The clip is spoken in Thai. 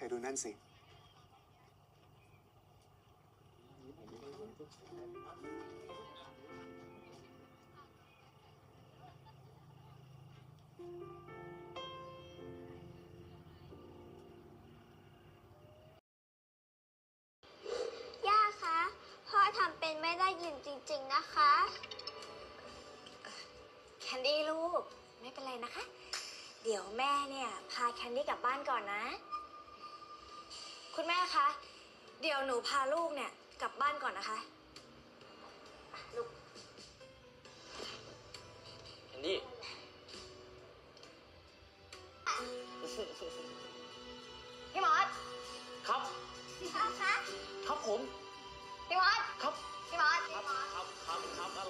ธอดูนั่นสิ ย่าคะ พ่อทำเป็นไม่ได้ยินจริง ๆ นะคะ แคนดี้ลูก ไม่เป็นไรนะคะ เดี๋ยวแม่เนี่ย พาแคนดี้กลับบ้านก่อนนะคุณแม่คะ เดี๋ยวหนูพาลูกเนี่ยกลับบ้านก่อนนะคะอะลูกแคนดี้ พี่มอสครับพ่อคะ ครับผม พี่มอส ครับ พี่มอส ครับ ครับ ครับ ครับอะไรกันเนี่ยฮะ